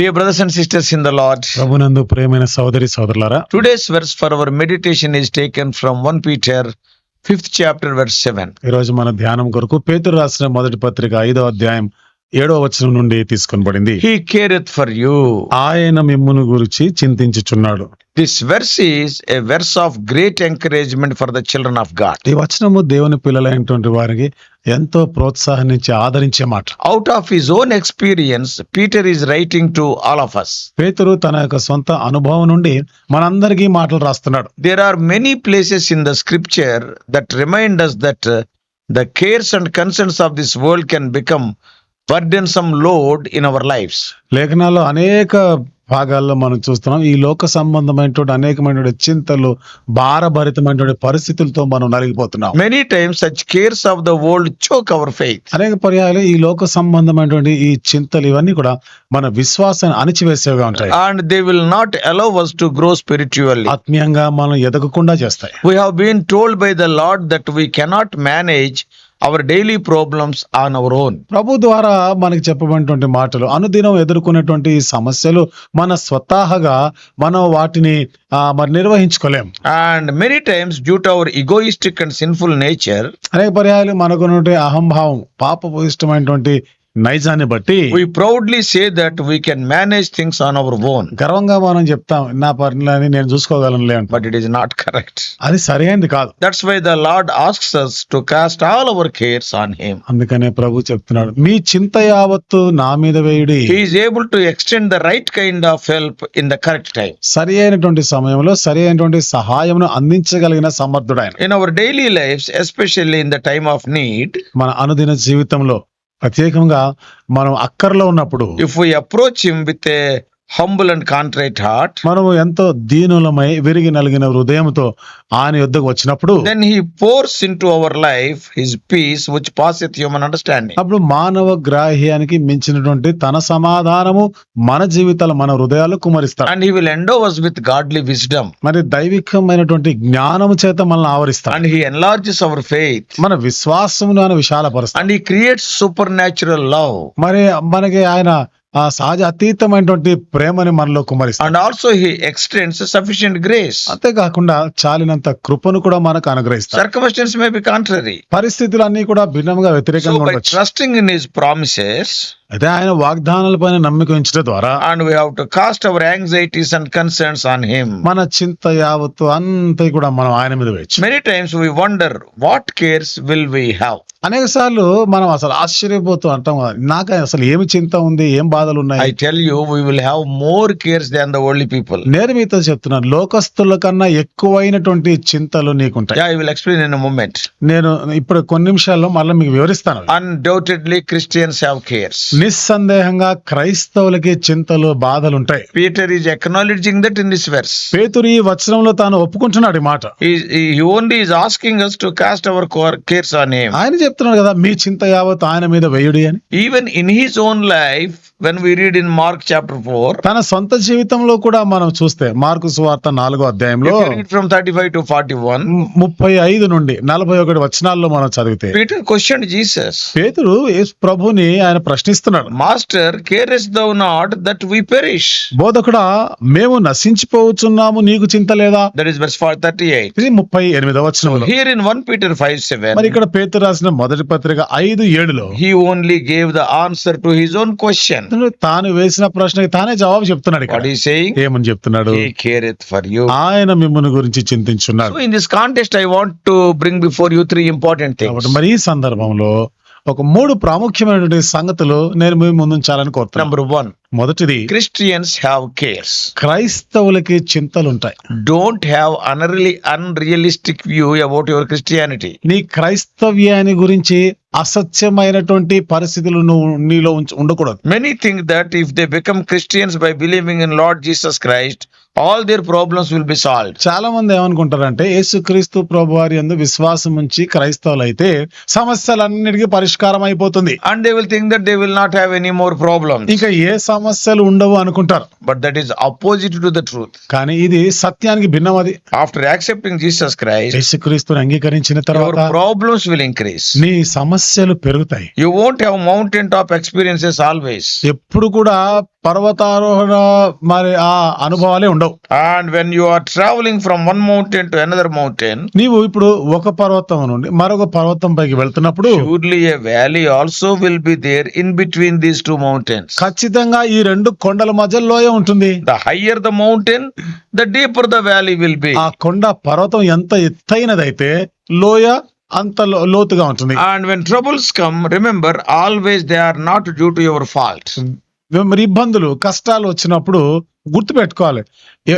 Dear brothers and sisters in the lord ప్రభునందు ప్రేమైన సోదరి సోదరులారా today's verse for our meditation is taken from one Peter fifth chapter verse seven ఈ రోజు మన ధ్యానం కొరకు పేతురు రాసిన మొదటి పత్రిక ఐదో అధ్యాయం ఏడో వచనం నుండి తీసుకొని పడింది హీ కేరెత్ ఫర్ యు ఆయన మిమ్మును గురించి చింతించుచున్నాడు. This verse is a verse of great encouragement for the children of God ఈ వచనము దేవుని పిల్లలైనటువంటి వారికి ఎంతో ప్రోత్సాహించి ఆదరించే మాట. Out of his own experience Peter is writing to all of us పేతురు తన యొక్క సొంత అనుభవం నుండి మనందరికీ మాటలు రాస్తున్నాడు. There are many places in the scripture that remind us that the cares and concerns of this world can become burdensome load in our life లేఖనాల్లో అనేక భాగాల్లో మనం చూస్తున్నాం ఈ లోక సంబంధమైనటువంటి అనేకమైనటువంటి చింతలు భారభరితమైనటువంటి పరిస్థితులతో మనం నలిగిపోతున్నాం Many times, such cares of the world choke our faith. అనేక పర్యాలు ఈ లోక సంబంధమైనటువంటి ఈ చింతలు ఇవన్నీ కూడా మన విశ్వాసాన్ని అణిచివేసేవిగా ఉంటాయి and they will not allow us to grow spiritually. ఆత్మీయంగా మనం ఎదగకుండా చేస్తాయి We have been told by the Lord that we cannot manage our daily problems on our own. ప్రభు ద్వారా మనకి చెప్పబడినటువంటి మాటలు అనుదినం ఎదుర్కొనేటువంటి సమస్యలు మన స్వతహాగా మనం వాటిని మరి నిర్వహించుకోలేం And many times, due to our egoistic and sinful nature, అనేక పర్యాలు మనకున్నటువంటి అహంభావం పాపపు ఇష్టమైనటువంటి నైజాన్ని బట్టి we proudly say that we can manage things on our own గర్వంగా మనం చెప్తాం నా పని నేను చూసుకోగలను లేదు but it is not correct అది సరైనది కాదు. That's why the Lord asks to cast all our cares on him అందుకనే ప్రభు చెప్తున్నాడు మీ చింత యావత్తు నా మీద వేయుడి. He able to extend the right kind of help in the correct time సరి అయినటువంటి సమయంలో సరి అయినటువంటి సహాయమును అందించగలిగిన సమర్థుడు ఆయన. In our daily life especially in the time of need మన అనుదిన జీవితంలో ప్రత్యేకంగా మనం అక్కర్లో ఉన్నప్పుడు if approach with humble and contrite heart మనము ఎంతో దీనులమై విరిగి నలిగిన హృదయంతో ఆయన యుద్ధకు వచ్చినప్పుడు then he pours into our life his peace which passeth human understanding అప్పుడు మానవ గ్రాహ్యానికి మించినటువంటి తన సమాధానము మన జీవితాలు మన హృదయాలు కుమరిస్తారు. And he will endow us with godly wisdom మరి దైవికమైనటువంటి జ్ఞానము చేత మనల్ని ఆవరిస్తారు. And he enlarges our faith మన విశ్వాసమును ఆయన విశాలపరుస్తారు. And he creates supernatural love మరి మనకి ఆయన ఆ సహజ అతీతమైనటువంటి ప్రేమని మనలో కుమరిస్తాం and also he extends sufficient grace అంతే కాకుండా చాలినంత కృపను కూడా మనకు అనుగ్రహిస్తాయి సర్కమ్స్టెన్సెస్ మే బి కాంట్రరీ పరిస్థితులన్నీ కూడా భిన్నంగా వ్యతిరేకంగా ట్రస్టింగ్ ఇన్ హిస్ ప్రామిసెస్ అయితే ఆయన వాగ్దానాల పైన నమ్మిక ఉంచడం ద్వారా and we how cast our anxieties and concerns on him మన చింత యావత్తు అంత కూడా మనం ఆయన మీద వేయచ్చు. Many times we wonder what cares will we have అనేక సార్లు మనం అసలు ఆశ్చర్యపోతూ అంటాం నాకు అసలు ఏమి చింత ఉంది ఏం బాధలు ఉన్నాయి? I tell you we will have more cares than the only people నేను మీతో చెప్తున్నాను లోకస్తుల కన్నా ఎక్కువైనటువంటి చింతలు నీకుంటాయి. I will explain in moment నేను ఇప్పుడు కొన్ని నిమిషాల్లో మళ్ళీ మీకు వివరిస్తాను. Undoubtedly Christians have cares నిస్సందేహంగా క్రైస్తవులకి చింతలు బాధలు ఉంటాయి Peter is acknowledging that in this verse పేతురు ఈ వచనంలో తాను ఒప్పుకుంటున్నాడు ఈ మాట. ఈ only is asking us to cast our cares అని ఆయన చెప్తున్నాడు కదా మీ చింత యావత్ ఆయన మీద వేయుడి అని. Even in his own life when we read in Mark chapter four తన సొంత జీవితంలో కూడా మనం చూస్తే మార్కు సువార్త నాలుగో అధ్యాయంలో thirty five to forty one ముప్పై ఐదు నుండి నలభై ఒకటి వచనాల్లో మనం చదివితే పీటర్ క్వశ్చన్ జీసస్ పేతురు ప్రభుని ఆయన ప్రశ్నిస్తూ చెప్తున్నాడు. Master care is thou not that we perish బోధకుడ మేము నశించిపోతున్నాము నీకు చింత లేదా? దట్ ఇస్ వర్స్ ఫార్ 38 ఇది 38 వ వచనంలో. హియర్ ఇన్ 1 పీటర్ 5 7 మరి ఇక్కడ పేరు రాసిన మొదటి పత్రిక 5 7 లో he only gave the answer to his own question తాను వేసిన ప్రశ్నకి తానే జవాబు చెప్తున్నాడు ఇక్కడ. ఏమని చెప్తున్నాడు? హి కేర్ ఫర్ యు ఆయన మిమ్మల్ని గురించి చింతించున్నాడు. So in this contest I want to bring before you three important thing మరి ఈ సందర్భంలో ఒక మూడు ప్రాముఖ్యమైనటువంటి సంగతులు నేను మీ ముందుంచాలని కోరుతాను నెంబర్ వన్ మొదటిది క్రిస్టియన్స్ హ్యావ్ కేర్స్ క్రైస్తవులకి చింతలు ఉంటాయి don't have అనర్లీ unrealistic view about your Christianity నీ క్రైస్తవ్యాన్ని గురించి అసత్యమైనటువంటి పరిస్థితులు నువ్వు నీలో ఉండకూడదు. Many thing that if they become Christians by believing in Lord Jesus Christ all their problems will be solve చాలా మంది ఏమనుకుంటారంటే యేసుక్రీస్తు ప్రభు వారి అందు విశ్వాసం ఉంచి క్రైస్తవులు అయితే సమస్యలన్నిటికీ పరిష్కారం అయిపోతుంది. And they will think that they will not have any more problem ఇంకా ఏ సమస్యలు ఉండవు అనుకుంటారు. But that is opposite to the truth కానీ ఇది సత్యానికి భిన్నం అది ఆఫ్టర్ యాక్సెప్టింగ్ జీసస్ క్రైస్ట్ యేసుక్రీస్తుని అంగీకరించిన తర్వాత ప్రాబ్లమ్స్ విల్ ఇంక్రీస్ నీ సమస్య సమస్యలు పెరుగుతాయి. You won't have mountain top experiences always ఎప్పుడు కూడా పర్వతారోహణ మరి ఆ అనుభవాలే ఉండవు. And when you are travelling from one mountain to another mountain నీవు ఇప్పుడు ఒక పర్వతం నుండి మరొక పర్వతం పైకి వెళ్తున్నప్పుడు ఊర్లీ a valley also will be there in between these two mountains ఖచ్చితంగా ఈ రెండు కొండల మధ్యలో ఉంటుంది. The higher the mountain the deeper the valley will be ఆ కొండ పర్వతం ఎంత ఎత్తైనదైతే లోయ అంత లోతుగా ఉంటుంది. And when troubles come remember always they are not due to your fault మరి ఇబ్బందులు కష్టాలు వచ్చినప్పుడు గుర్తు పెట్టుకోవాలి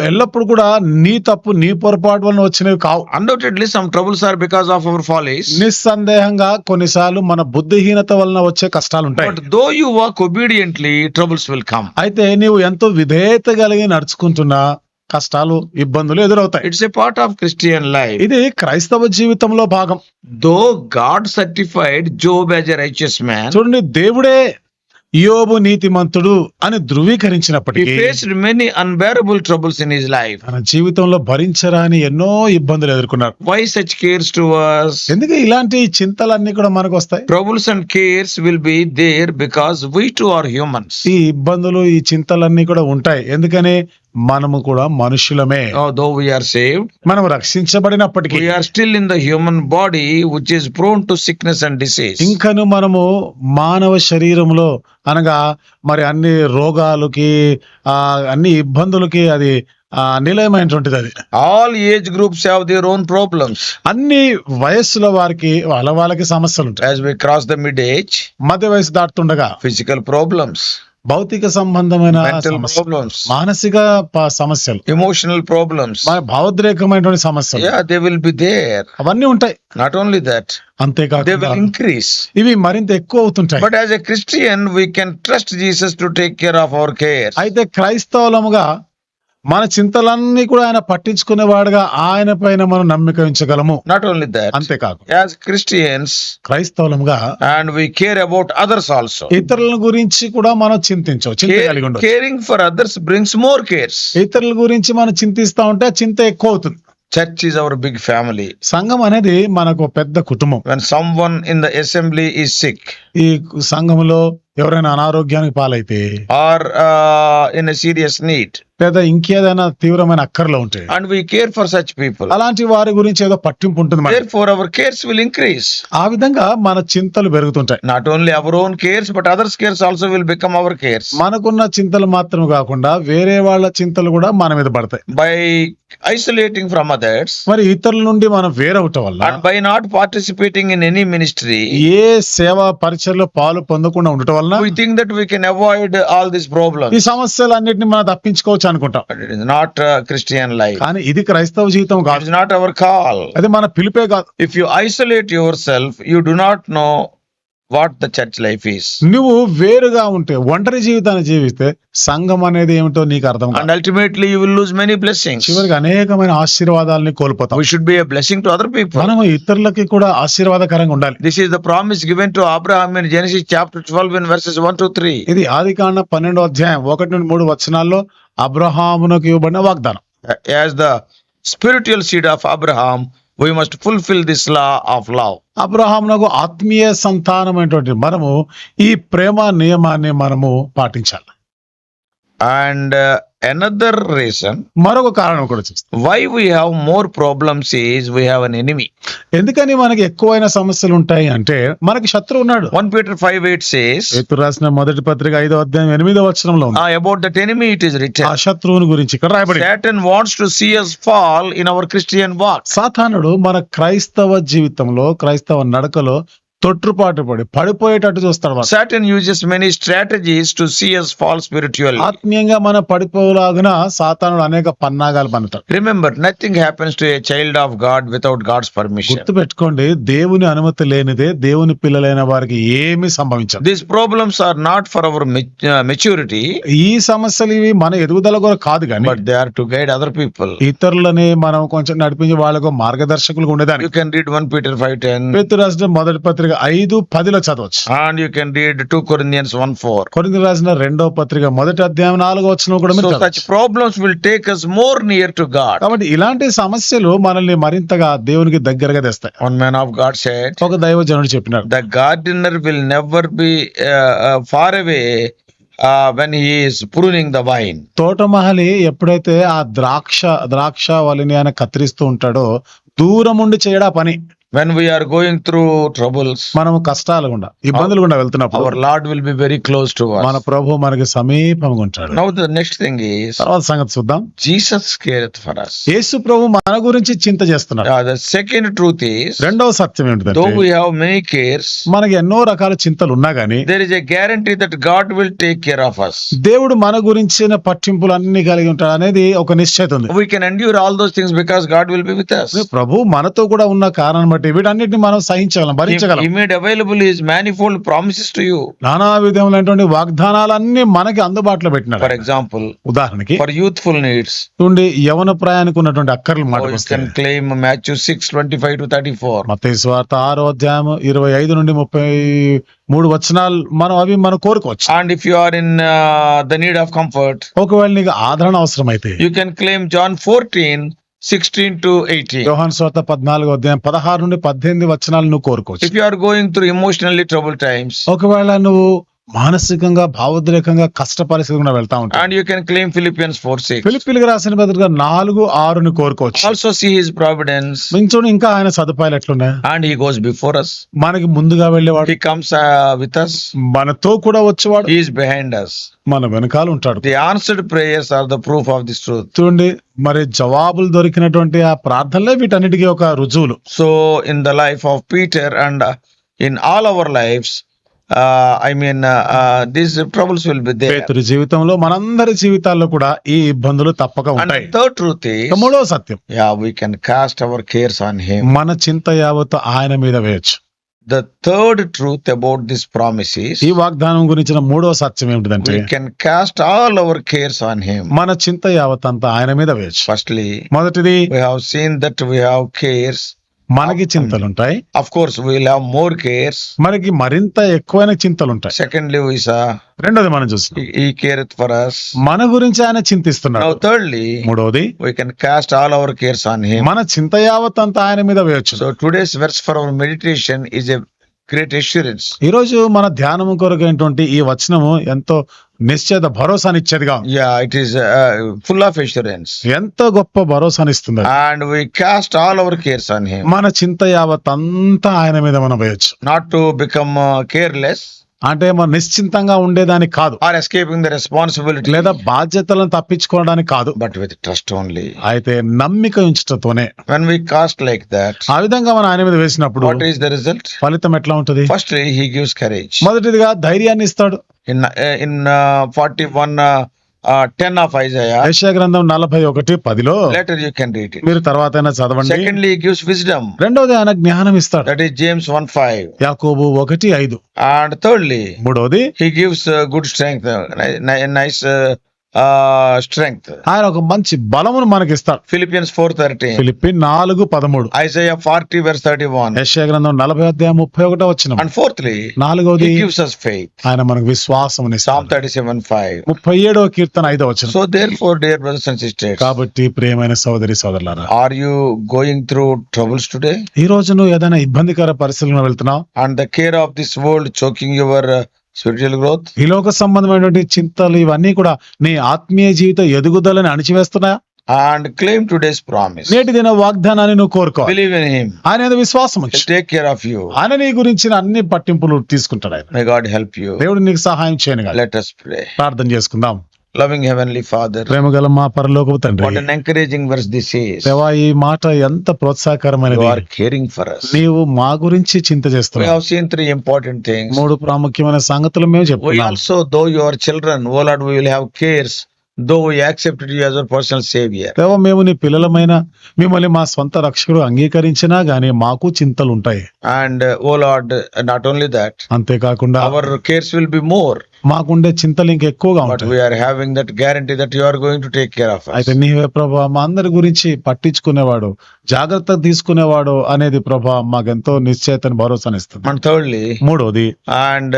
ఎల్లప్పుడు కూడా నీ తప్పు నీ పొరపాటు వలన వచ్చినవి కావు. Undoubtedly some troubles are because of our following నిస్సందేహంగా కొన్నిసార్లు మన బుద్ధిహీనత వలన వచ్చే కష్టాలు ఉంటాయి. Though you work obediently troubles will come అయితే నీవు ఎంతో విధేయత కలిగి నడుచుకుంటున్నా కష్టాలు ఇబ్బందులు ఎదురవుతాయి. It's a part of Christian life ఇది క్రైస్తవ జీవితంలో భాగం. Though God certified Job righteous man చూడండి దేవుడే యోబు నీతి మంతుడు అని ధృవీకరించినప్పటికీ many unbearable troubles in his life తన జీవితంలో భరించరాని ఎన్నో ఇబ్బందులు ఎదుర్కొన్నారు. Why such cares to us ఎందుకు ఇలాంటి చింతలన్నీ కూడా మనకు వస్తాయి? Troubles and cares will be there because we too are humans ఈ ఇబ్బందులు ఈ చింతలన్నీ కూడా ఉంటాయి. ఎందుకని? మనము కూడా మనుషులమే. దో వి ఆర్ సేవ్ మనం రక్షించబడినప్పటికీ are still in the human body which is prone to sickness and disease ఇంకను మనము మానవ శరీరంలో అనగా మరి అన్ని రోగాలకి ఆ అన్ని ఇబ్బందులకి అది నిలయమైనటువంటిది అది all age groups have their own problems అన్ని వయస్సుల వారికి వాళ్ళ వాళ్ళకి సమస్యలు ఉంటాయి as we cross the mid age మధ్య వయసు దాటుతుండగా ఫిజికల్ ప్రాబ్లమ్స్ భౌతిక సంబంధమైన మానసిక సమస్యలు ఎమోషనల్ ప్రాబ్లమ్స్ భావోద్రేకమైనటువంటి సమస్యలు. దే విల్ బి అవన్నీ ఉంటాయి. నాట్ ఓన్లీ దట్ అంతేకాక దే ఇవి మరింత ఎక్కువ అవుతుంటాయి. But as a Christian we can trust Jesus to take care of our care అయితే క్రైస్తవులముగా మన చింతలన్నీ కూడా ఆయన పట్టించుకునేవాడుగా ఆయన పైన మనం నమ్మిక ఉంచగలము. నాట్ ఓన్లీ దాట్ అంతేకాదు. As Christians క్రైస్తవులంగా and we care about others also ఇతరుల గురించి కూడా మనం చింతించవచ్చు caring for others brings more cares ఇతరుల గురించి మనం చింతిస్తా ఉంటే చింత ఎక్కువ అవుతుంది. Church is our big family సంఘం అనేది మనకు పెద్ద కుటుంబం. When someone in the assembly is sick ఈ సంఘంలో ఎవరైనా అనారోగ్యానికి పాలైతే ఆర్ ఇన్ సీరియస్ నీట్ లేదా ఇంకేదైనా తీవ్రమైన అక్కర్లో ఉంటాయి and we care for such people అలాంటి వారి గురించి ఏదో పట్టింపు ఉంటుంది there our cares will increase ఆ విధంగా మన చింతలు పెరుగుతుంటాయి. Not only our own cares but others cares also will become our cares మనకున్న చింతలు మాత్రం కాకుండా వేరే వాళ్ళ చింతలు కూడా మన మీద పడతాయి. బై ఐసోలేటింగ్ ఫ్రమ్ అదర్స్ మరి ఇతరుల నుండి మనం వేరవటం వల్ల by not participating in any ministry ఏ సేవా పరిచయలో పాలు పొందకుండా ఉండటం వల్ల we think that we can avoid all this problem ఈ సమస్యలన్నిటిని మనం తప్పించుకోవచ్చు అనుకుంటాం is not uh, Christian life. కానీ ఇది క్రైస్తవ జీవితం కాదు is not our call. అది మన పిలిపే కాదు If you isolate yourself, you do not know what the church life is నువ్వు వేరుగా ఉంటే ఒంటరి జీవితాన్ని జీవిస్తే సంఘం అనేది ఏమిటో నీకు అర్థం and ultimately you will lose many blessing చివరికి అనేకమైన ఆశీర్వాదాలని కోల్పోతాం. We should be a blessing to other people మనం ఇతరులకి కూడా ఆశీర్వాదకరంగా ఉండాలి. This is the promise given to Abraham in Genesis chapter 12 in verses 1 to 3 ఇది ఆదికాండ 12 అధ్యాయం 1 నుండి 3 వచనాల్లో అబ్రహామునకు ఇవ్వబడిన వాగ్దానం. As the spiritual seed of Abraham we must fulfill this law of love. అబ్రహామునకు ఆత్మీయ సంతానమైనటువంటి మనము ఈ ప్రేమ నియమాన్ని మనము పాటించాలి uh, another reason మరొక కారణం కూడా చూస్తాం why we have more problems is we have an enemy. ఎందుకని మనకి ఎక్కువైన సమస్యలు ఉంటాయి అంటే మనకి శత్రువు ఉన్నాడు 1 Peter 5 8 says, పేతురు రాసిన మొదటి పత్రిక ఐదో అధ్యాయం ఎనిమిదో వచనంలో uh, about that enemy it is ఆ. శత్రువుని గురించి ఇక్కడ రాయబడి Satan wants to see us fall in our Christian walk. సాతానుడు మన క్రైస్తవ జీవితంలో క్రైస్తవ నడకలో తొట్టుపాటు పడి పడిపోయేటట్టు చూస్తాడు Satan uses many strategies to cause us fall spiritual ఆత్మీయంగా మన పడిపోలాగిన సాతానుడు అనేక పన్నాగాలు పన్నుతాడు. Remember nothing happens to a child of God without God's permission గుర్తు పెట్టుకోండి దేవుని అనుమతి లేనిదే దేవుని పిల్లలైన వారికి ఏమి సంభవించదు. This problems are not for our maturity ఈ సమస్యలు ఇవి మన ఎదుగుదల కూడా కాదు కానీ but they are to guide other people ఇతరులని మనం కొంచెం నడిపించే వాళ్ళకు మార్గదర్శకులు ఉండేదాన్ని you can read one Peter five ten పితురాష్ట్రం మొదటి పత్రిక పత్రిక ఐదు పదిలో చదవచ్చు And you can read 2 Corinthians 1 4. కొరింది రాసిన రెండో పత్రిక మొదటి అధ్యాయం నాలుగో వచ్చిన కూడా మీరు So చదవచ్చు. such problems will take us more near to God. కాబట్టి ఇలాంటి సమస్యలు మనల్ని మరింతగా దేవునికి దగ్గరగా తెస్తాయి One man of God said, ఒక దైవజనుడు చెప్పినాడు the gardener will never be uh, uh, far away uh, when he is pruning the vine. తోటమహలి ఎప్పుడైతే ఆ ద్రాక్ష ద్రాక్ష వలిని ఆయన కత్తిరిస్తూ ఉంటాడో దూరం ఉండి చేయడా పని when we are going through troubles మనం కష్టాలు కూడా ఇబ్బందులు కూడా వెళ్తున్నప్పుడు our Lord will be very close to మన ప్రభు మనకి సమీపంగా ఉంటాడు. Now the next thing is తర్వాత సంగతి చూద్దాం. జీసస్ కేర్ ఫర్ అస్ యేసు ప్రభు మన గురించి చింత చేస్తున్నాడు. సెకండ్ ట్రూత్ ఇస్ రెండవ సత్యం ఏంటంటే though we have many cares మనకి ఎన్నో రకాల చింతలు ఉన్నా గానీ there is a guarantee that God will take care of us దేవుడు మన గురించిన పట్టింపులు అన్ని కలిగి ఉంటాడు అనేది ఒక నిశ్చయత ఉంది. We can endure all those things because God will be with us ప్రభు మనతో కూడా ఉన్న కారణం బట్టి వీటన్నిటిని మనం సహించగలం భరించగలం made available His manifold promises to you. నానా విధములైనటువంటి వాగ్దానాలన్నీ మనకి అందుబాటులో పెట్టినాడు For example, ఉదాహరణకి for youthful needs, నుండి యవన ప్రయాణికి ఉన్నటువంటి అక్కర్లు మాట you can claim Matthew 6 25 to 34. మత్తయి స్వార్థ ఆరో అధ్యాయం ఇరవై ఐదు నుండి ముప్పై మూడు వచనాలు మనం అవి మనం కోరుకోవచ్చు if you are in uh, the need of comfort, ఒకవేళ నీకు ఆదరణ అవసరమైతే you can claim John 14 16 to 18. యోహాన్ స్వార్థ పద్నాలుగో అధ్యాయం పదహారు నుండి పద్దెనిమిది వచనాలు నువ్వు కోరుకోవచ్చు If you are going through emotionally troubled times, ఒకవేళ నువ్వు మానసికంగా భావోద్రేకంగా కష్టపరిస్థితి కూడా వెళ్తా ఉంటాం. And you can claim Philippians four six ఫిలిపిల్ రాసిన బదులుగా నాలుగు ఆరు ని కోరుకోవచ్చు ఆల్సో సీ హిస్ ప్రావిడెన్స్ ఇంకా ఆయన సదుపాయాలు ఎట్లున్నాయి? And he goes before us మనకి ముందుగా వెళ్ళేవాడు. హీ కమ్స్ విత్ అస్ మనతో కూడా వచ్చేవాడు. హీ బిహైండ్ అస్ మన వెనకాల ఉంటాడు. The answered prayers are the proof of this truth చూడండి మరి జవాబులు దొరికినటువంటి ఆ ప్రార్థనలే వీటన్నిటికీ ఒక రుజువులు. So in the life of Peter and in all our lives uh, uh, uh, these troubles will be there. పేతురి జీవితంలో మనందరి జీవితాల్లో కూడా ఈ ఇబ్బందులు తప్పక ఉంటాయి is, ఇక మూడో సత్యం yeah, we can cast our cares on Him. మన చింత యావత్తు ఆయన మీద వేయచ్చు The third truth about this promise is, ఈ వాగ్దానం గురించిన మూడో సత్యం ఏమిటిదంటే we can cast all our cares on Him. మన చింత యావత్ అంతా ఆయన మీద వేయచ్చు Firstly, మొదటిది we have seen that we have cares. మనకి చింతలుంటాయి. Of course will have more cares మనకి మరింత ఎక్కువైన చింతలు ఉంటాయి సెకండ్ లివ్ ఇసా రెండోది మనం చూసి ఈ కేర్ ఫర్ అస్ మన గురించి ఆయన చింతిస్తున్నారు థర్డ్ లీ మూడోది we can cast all our cares on him మన చింత యావత్ అంతా ఆయన మీద వేయొచ్చు. So today's verse for our meditation is a great assurance ఈరోజు మన ధ్యానం కొరకైనటువంటి ఈ వచనము ఎంతో నిశ్చేత భరోసానిచ్చేదిగా yeah it is full of assurance ఎంతో గొప్ప భరోసానిస్తుంది and we cast all over cares అని మన చింత యావత్ అంతా ఆయన మీద మనం వేయచ్చు నాట్ టు బికమ్ కేర్లెస్ అంటే మనం నిశ్చింతంగా ఉండేదానికి కాదు. ఆర్ ఎస్కేపింగ్ ద రెస్పాన్సిబిలిటీ లేదా బాధ్యతలను తప్పించుకోవడానికి కాదు. బట్ విత్ ట్రస్ట్ ఓన్లీ అయితే నమ్మిక ఉంచటతోనే. When we cast like that ఆ విధంగా మనం ఆయన మీద వేసినప్పుడు వాట్ ఈస్ ద రిజల్ట్ ఫలితం ఎట్లా ఉంటుంది? ఫస్ట్ హీ గివ్స్ కరేజ్ మొదటిదిగా ధైర్యాన్ని ఇస్తాడు. In in forty one ten of Isaiah గ్రంథం నలభై ఒకటి పదిలో లెటర్ యూ కెన్ రీడ్ మీరు తర్వాత చదవండి. సెకండ్లీ గివ్స్ విజ్డమ్ రెండోది ఆయన జ్ఞానం ఇస్తాడు. దట్ జేమ్స్ వన్ ఫైవ్ యాకోబు ఒకటి ఐదు. అండ్ థర్డ్లీ మూడోది he gives good strength nice strength ఆయన ఒక మంచి బలమును మనకి ఇస్తారు ఫిలిపియన్స్ ఫోర్ థర్టీ ఫిలిపిన్ నాలుగు పదమూడు. Isaiah forty verse thirty one Asia గ్రంథం నలభై అధ్యాయం ముప్పై ఒకటో వచ్చిన అండ్ ఫోర్త్లీ నాలుగోది గివ్స్ అస్ ఫెయిత్ ఆయన మనకు విశ్వాసం సామ్ థర్టీ సెవెన్ ఫైవ్ ముప్పై ఏడో కీర్తన ఐదో వచ్చిన so therefore dear brothers and sisters కాబట్టి ప్రియమైన సోదరి సోదరులారా are you going through troubles today ఈ రోజు నువ్వు ఏదైనా ఇబ్బందికర పరిస్థితులను వెళ్తున్నావు? And the care of this world choking your spiritual growth? ఈ లోక సంబంధమైనటువంటి చింతలు ఇవన్నీ కూడా నీ ఆత్మీయ జీవిత ఎదుగుదలని అణిచివేస్తున్నాయా And claim today's promise. నేటి దిన వాగ్దానాన్ని నువ్వు కోరుకో Believe in him. ఆయన విశ్వాసం take care of you. ఆయన నీ గురించిన అన్ని పట్టింపులు తీసుకుంటాడు ఆయన May God help you. దేవుడు నీకు సహాయం చేయను Let us pray. ప్రార్థన చేసుకుందాం లవింగ్ హెవెన్లీ ఫాదర్ ప్రేమ గల మా పరలోకపు తండ్రి ఎంకరేజింగ్ వర్స్ దిస్ ఇస్ దేవా ఈ మాట ఎంత ప్రోత్సాహకరమైన యు కేరింగ్ ఫర్ నీవు మా గురించి చింత చేస్తున్నావు. ఇంపార్టెంట్ థింగ్ మూడు ప్రాముఖ్యమైన సంగతులు మేము చెప్పు we also though your children O Lord we will have cares though accepted as our personal saviour దేవ మేము నీ పిల్లలమైన మిమ్మల్ని మా సొంత రక్షకుడు అంగీకరించినా గాని మాకు చింతలు ఉంటాయి and O Lord not only that అంతే కాకుండా our cares will be more మాకుండే చింతలు ఇంకా ఎక్కువగా ఉంటాయి. We are having that guarantee that you are going to take care of అయితే నీవే ప్రభా మా అందరి గురించి పట్టించుకునేవాడు జాగ్రత్త తీసుకునేవాడు అనేది ప్రభా మాకెంతో ఎంతో భరోసా భరోసాని ఇస్తుంది థర్డ్లీ మూడోది and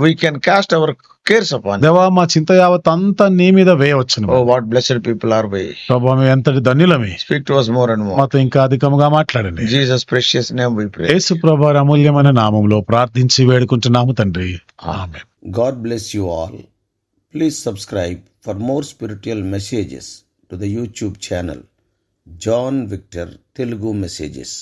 we can cast our cares దేవా మా చింత యావత్ అంతా నీ మీద వేయవచ్చు O what blessed people are we ప్రభు మీ ఎంతటి ధన్యులమే. Speak to us more and more మాతో ఇంకా అధికంగా మాట్లాడండి. Jesus precious name we pray యేసు ప్రభు అమూల్యమైన నామంలో ప్రార్థించి వేడుకుంటున్నాము తండ్రి. Amen God bless you all please subscribe for more spiritual messages to the YouTube channel John Victor Telugu messages